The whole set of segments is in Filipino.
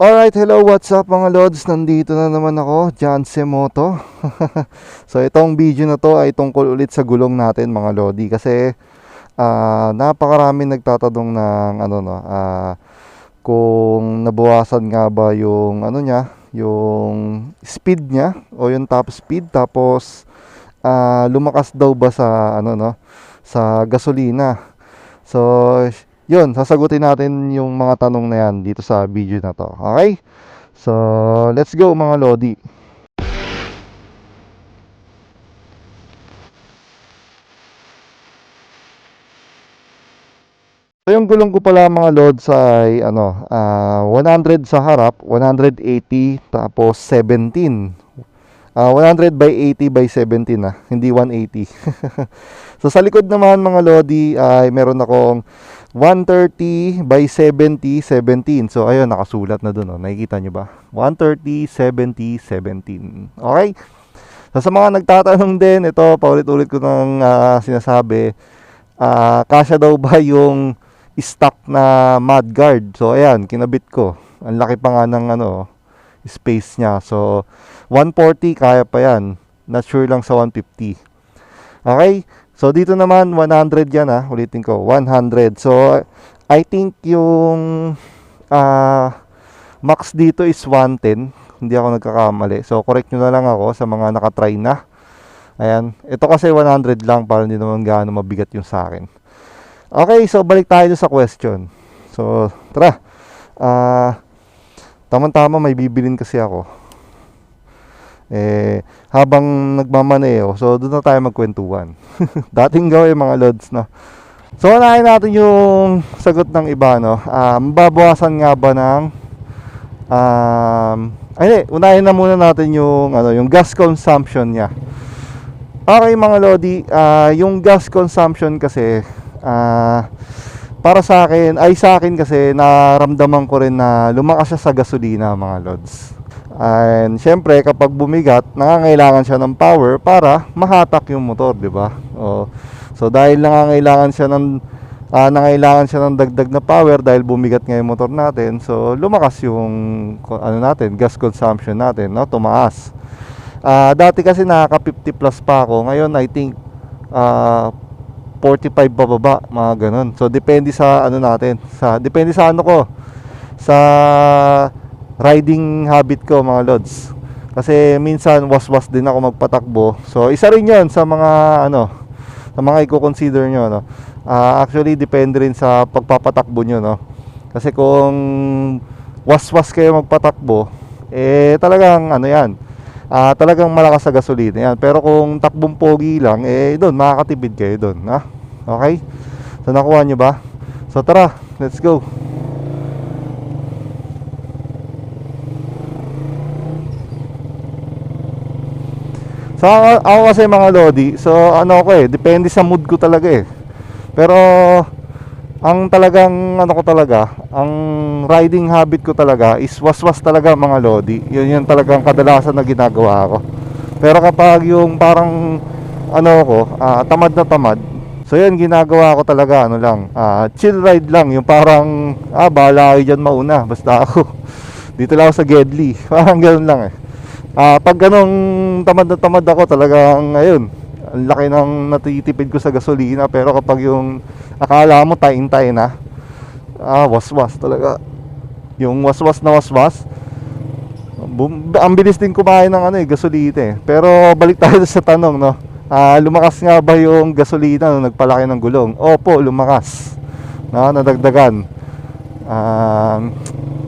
Alright, hello, what's up mga Lods? Nandito na naman ako, John Semoto. so itong video na to ay tungkol ulit sa gulong natin mga Lodi kasi ah napakarami nagtatanong ng ano no, ah kung nabawasan nga ba yung ano niya, yung speed niya o yung top speed tapos ah, lumakas daw ba sa ano no, sa gasolina. So yun, sasagutin natin yung mga tanong na yan dito sa video na to. Okay? So, let's go mga Lodi. So, yung gulong ko pala mga Lods ay ano, ah 100 sa harap, 180 tapos 17. Ah 100 by 80 by 17 ah, hindi 180. so sa likod naman mga Lodi ay meron akong 130 by 70, 17. So, ayun, nakasulat na dun. Oh. Nakikita nyo ba? 130, 70, 17. Okay? So, sa mga nagtatanong din, ito, paulit-ulit ko nang ah, sinasabi, ah kasya daw ba yung stock na mudguard? So, ayan, kinabit ko. Ang laki pa nga ng ano, space niya. So, 140, kaya pa yan. Not sure lang sa 150. Okay? So dito naman 100 yan ah, ulitin ko, 100. So I think yung ah max dito is 110. Hindi ako nagkakamali. So correct nyo na lang ako sa mga nakatry na. Ayan, ito kasi 100 lang para hindi naman gaano mabigat yung sa akin. Okay, so balik tayo sa question. So tara. Ah Tama-tama may bibilin kasi ako. Eh, habang nagmamaneo, so doon na tayo magkwentuhan. Dating gawin mga lods, no? So, unahin natin yung sagot ng iba, no? Um, babawasan nga ba ng... Um, ay, unahin na muna natin yung, ano, yung gas consumption niya. Okay, mga lodi, ah, yung gas consumption kasi, ah, para sa akin, ay sa akin kasi, naramdaman ko rin na lumakas siya sa gasolina, mga lods. And syempre kapag bumigat, nangangailangan siya ng power para mahatak yung motor, 'di ba? Oh. So dahil nangangailangan siya ng ah, nangailangan siya ng dagdag na power dahil bumigat nga motor natin. So lumakas yung ano natin, gas consumption natin, no? Tumaas. Ah, dati kasi nakaka 50 plus pa ako. Ngayon I think ah 45 pababa, mga ganun. So depende sa ano natin, sa depende sa ano ko sa riding habit ko mga lods. Kasi minsan was-was din ako magpatakbo. So isa rin 'yon sa mga ano sa mga i-consider nyo no. Ah, actually depende rin sa pagpapatakbo nyo no. Kasi kung was-was kayo magpatakbo, eh talagang ano 'yan. Ah, talagang malakas sa gasolina 'yan. Pero kung takbong pogi lang, eh doon makakatipid kayo doon, ha? Okay? So nakuha nyo ba? So tara, let's go. So ako, ako kasi mga lodi, so ano ko eh, depende sa mood ko talaga eh. Pero ang talagang ano ko talaga, ang riding habit ko talaga is waswas talaga mga lodi. Yun yun talagang kadalasan na ginagawa ko. Pero kapag yung parang ano ko, ah, tamad na tamad, so yun ginagawa ko talaga ano lang, ah, chill ride lang, yung parang ah bahala kayo dyan mauna, basta ako dito lang ako sa Gedli. Parang ganun lang eh. Ah, pag ganong tamad na tamad ako, talagang ayun, ang laki ng natitipid ko sa gasolina pero kapag yung akala mo tain-tain na, ah, waswas talaga. Yung waswas na waswas, bum- ang bilis din kumain ng ano eh, gasolina eh. Pero balik tayo sa tanong, no? Ah, lumakas nga ba yung gasolina nung nagpalaki ng gulong? Opo, lumakas. No, nadagdagan. Um,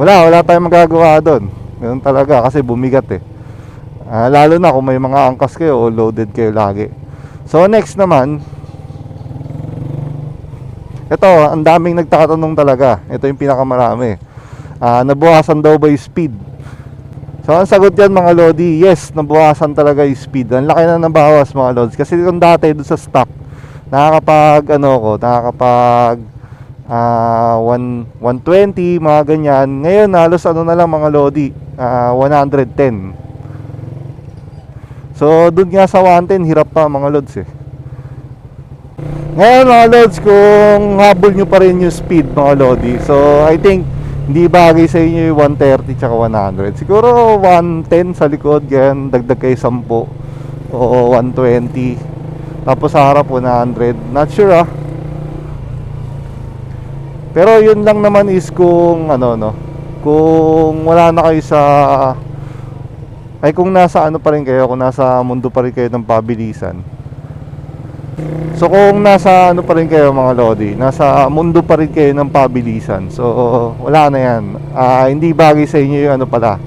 wala, wala tayong magagawa doon. Ganun talaga kasi bumigat eh. Ah, lalo na kung may mga angkas kayo o loaded kayo lagi. So next naman, ito, ang daming nagtatanong talaga. Ito yung pinakamarami. Ah, nabuhasan daw ba yung speed? So ang sagot yan mga Lodi, yes, nabuhasan talaga yung speed. Ang laki na nabawas mga Lods. Kasi kung dati doon sa stock, nakakapag ano ko, nakakapag ah 1 120 mga ganyan. Ngayon halos ano na lang mga Lodi, ah 110. So doon nga sa 110 hirap pa mga Lods eh. Ngayon mga Lods, kung habol nyo pa rin yung speed mga Lodi, so I think hindi bagay sa inyo yung 130 tsaka 100. Siguro 110 sa likod, ganyan, dagdag kayo 10 o 120. Tapos sa harap 100. Not sure ah. Pero yun lang naman is kung ano no, kung wala na kayo sa ay kung nasa ano pa rin kayo, kung nasa mundo pa rin kayo ng pabilisan. So kung nasa ano pa rin kayo mga Lodi, nasa mundo pa rin kayo ng pabilisan. So wala na yan. Ah, hindi bagay sa inyo yung ano pala,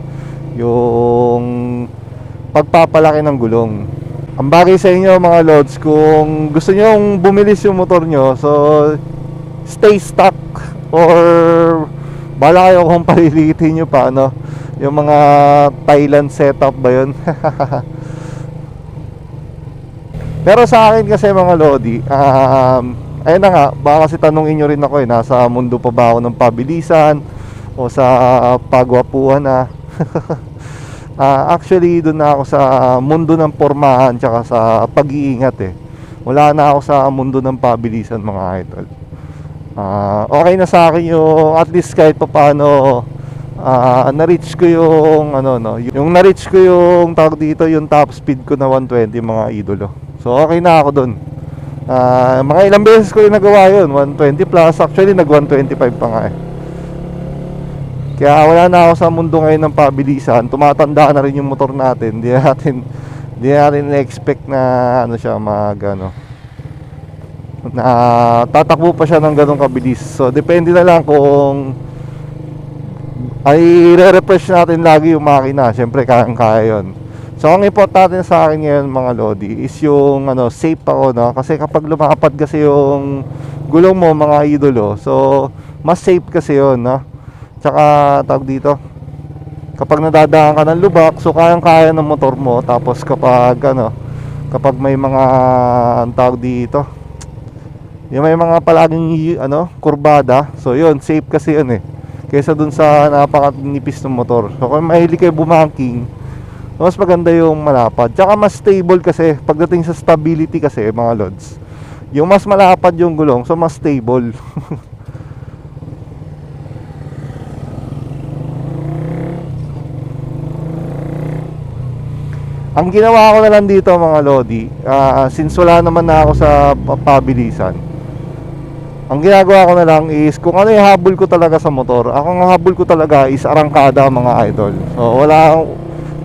yung pagpapalaki ng gulong. Ang bagay sa inyo mga Lods, kung gusto yung bumilis yung motor nyo, so stay stuck or bala kung palilitin nyo pa ano, yung mga Thailand setup ba yun? Pero sa akin kasi mga Lodi, um, ayun na nga, baka kasi tanungin nyo rin ako eh, nasa mundo pa ba ako ng pabilisan o sa pagwapuhan na. Ah, actually, doon na ako sa mundo ng pormahan tsaka sa pag-iingat eh. Wala na ako sa mundo ng pabilisan mga idol. Ah, okay na sa akin yung at least kahit pa paano ah, na-reach ko yung ano no, yung na-reach ko yung tawag dito, yung top speed ko na 120 mga idolo. So okay na ako doon. Ah, mga ilang beses ko yung nagawa yun, 120 plus, actually nag 125 pa nga eh. Kaya wala na ako sa mundo ngayon ng pabilisan. Tumatanda na rin yung motor natin. Hindi natin hindi natin expect na ano siya mag ano na tatakbo pa siya ng ganong kabilis. So depende na lang kung ay re-refresh natin lagi yung makina. Siyempre kayang-kaya 'yon. So ang importante sa akin ngayon mga lodi is yung ano safe ako no kasi kapag lumapad kasi yung gulong mo mga idolo. So mas safe kasi 'yon no. Tsaka tawag dito kapag nadadaan ka ng lubak so kayang-kaya ng motor mo tapos kapag ano kapag may mga tawag dito yung may mga palaging ano kurbada so yun safe kasi yun eh kaysa dun sa napakanipis ng motor. So kung mahilig kayo bumangking mas maganda yung malapad. Tsaka mas stable kasi pagdating sa stability kasi mga lods yung mas malapad yung gulong so mas stable. Ang ginawa ko na lang dito mga Lodi, ah, since wala naman na ako sa pa- pabilisan, ang ginagawa ko na lang is kung ano yung habol ko talaga sa motor, ako ang habol ko talaga is arangkada mga idol. So wala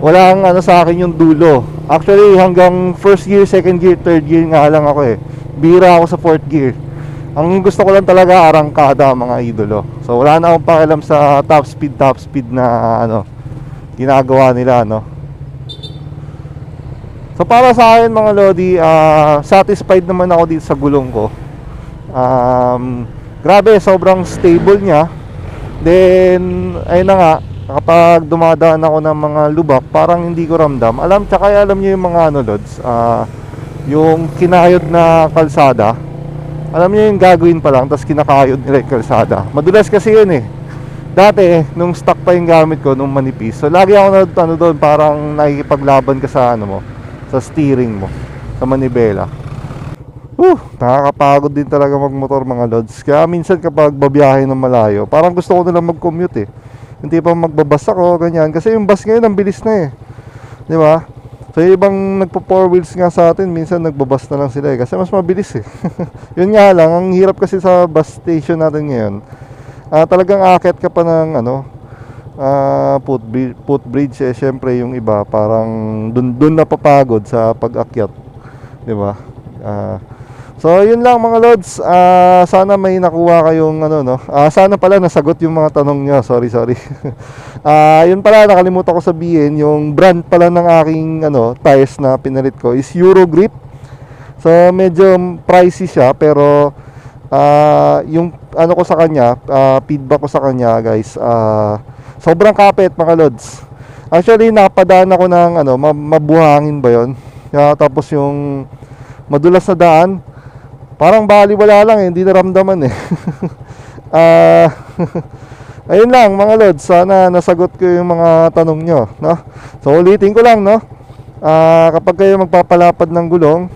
wala ang ano sa akin yung dulo. Actually hanggang first gear, second gear, third gear nga lang ako eh. Bira ako sa fourth gear. Ang gusto ko lang talaga arangkada mga idolo. So wala na akong pakialam sa top speed, top speed na ano ginagawa nila no. So para sa akin mga Lodi, ah, satisfied naman ako dito sa gulong ko. Um, grabe, sobrang stable niya. Then, ayun na nga, kapag dumadaan ako ng mga lubak, parang hindi ko ramdam. Alam, tsaka alam niyo yung mga ano, Lods, ah, yung kinayod na kalsada. Alam niyo yung gagawin pa lang, tapos kinakayod nila yung kalsada. Madulas kasi yun eh. Dati, nung stock pa yung gamit ko, nung manipis. So, lagi ako na ano doon, parang nakikipaglaban ka sa ano mo, sa steering mo, sa manibela. Uh, nakakapagod din talaga magmotor mga lods. Kaya minsan kapag babiyahe ng malayo, parang gusto ko nilang mag-commute eh. Hindi pa magbabas ako, ganyan. Kasi yung bus ngayon, ang bilis na eh. Di ba? So yung ibang nagpo four wheels nga sa atin, minsan nagbabas na lang sila eh. Kasi mas mabilis eh. Yun nga lang, ang hirap kasi sa bus station natin ngayon. Ah, talagang akit ka pa ng ano, ah footbridge, footbridge eh. Syempre yung iba, parang dun, dun napapagod sa pag-akyat. Di ba? Ah, So, yun lang mga lods. Ah, sana may nakuha kayong ano no. Ah, sana pala nasagot yung mga tanong niyo. Sorry, sorry. Ah, yun pala nakalimutan ko sabihin, yung brand pala ng aking ano, tires na pinalit ko is Eurogrip. So, medyo pricey siya pero ah, yung ano ko sa kanya, ah, feedback ko sa kanya, guys, ah, sobrang kapit mga lods. Actually, napadaan ako ng ano, ma- mabuhangin ba 'yon? Kaya tapos yung madulas na daan, parang baliwala lang eh, hindi naramdaman eh. Ah, ayun lang mga lods, sana nasagot ko yung mga tanong nyo, no? So ulitin ko lang, no? Ah, kapag kayo magpapalapad ng gulong,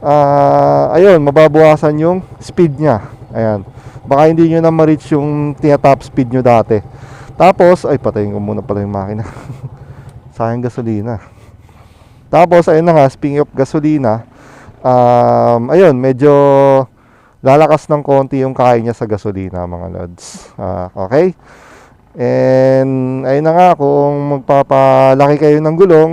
ah, ayun, mababawasan yung speed niya. Ayan. Baka hindi nyo na ma-reach yung tina-top speed nyo dati. Tapos, ay patayin ko muna pala yung makina. Sayang gasolina. Tapos, ayun na nga, speaking of gasolina, um, ayun, medyo lalakas ng konti yung kain niya sa gasolina, mga lods. Ah, okay? And, ayun na nga, kung magpapalaki kayo ng gulong,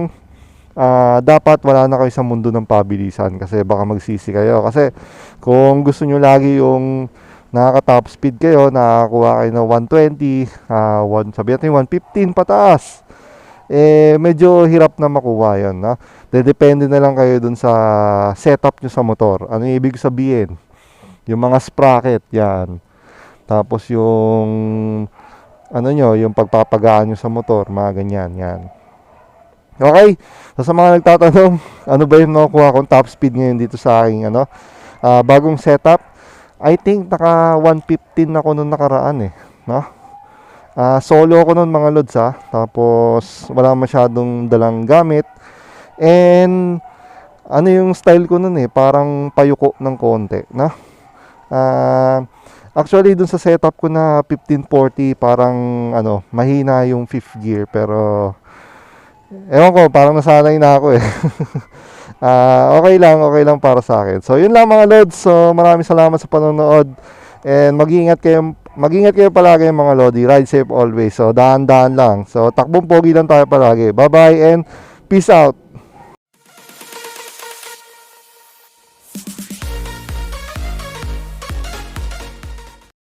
ah, dapat wala na kayo sa mundo ng pabilisan kasi baka magsisi kayo. Kasi, kung gusto nyo lagi yung nakaka-top speed kayo, nakakuha kayo ng 120, ah, one, sabi natin 115 pataas. Eh, medyo hirap na makuha yun. No? Depende na lang kayo dun sa setup nyo sa motor. Ano ibig sabihin? Yung mga sprocket, yan. Tapos yung ano nyo, yung pagpapagaan nyo sa motor, mga ganyan, yan. Okay, so sa mga nagtatanong, ano ba yung nakukuha kong top speed ngayon dito sa aking ano, ah, bagong setup, I think naka 115 ako nung nakaraan eh, no? Ah, solo ako nun mga lods ha, tapos wala masyadong dalang gamit, and ano yung style ko nun eh, parang payuko ng konti, no? Ah, actually dun sa setup ko na 1540 parang ano, mahina yung fifth gear pero ewan ko, parang nasanay na ako eh. Ah, okay lang, okay lang para sa akin. So yun lang mga lods. So maraming salamat sa panonood and mag-ingat kayo mag-ingat kayo palagi mga lodi. Ride safe always. So dahan-dahan lang. So takbong pogi lang tayo palagi. Bye-bye and peace out.